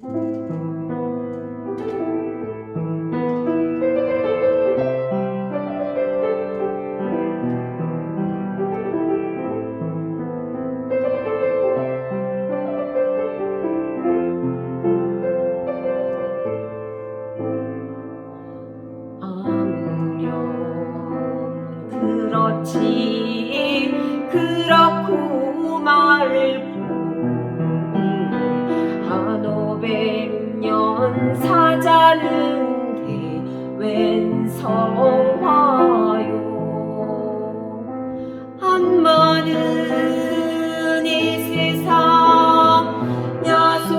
아무렴 그렇지. 그렇고 말고 오백 년 사자는데 웬 성화요? 한 많은 이 세상 야속하니만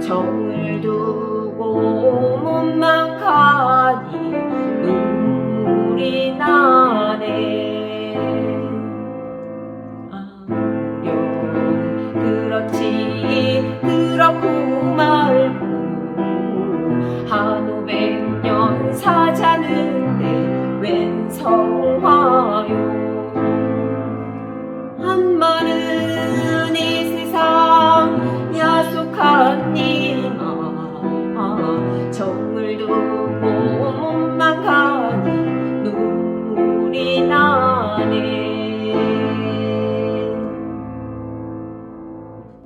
정을 두고 못만 가니 눈물이 나네. 그렇지 한오백년 사자는데 웬 성화요? 한마는 이 세상 야속한 이마 정을 두고 몸만 가니 눈물이 나네.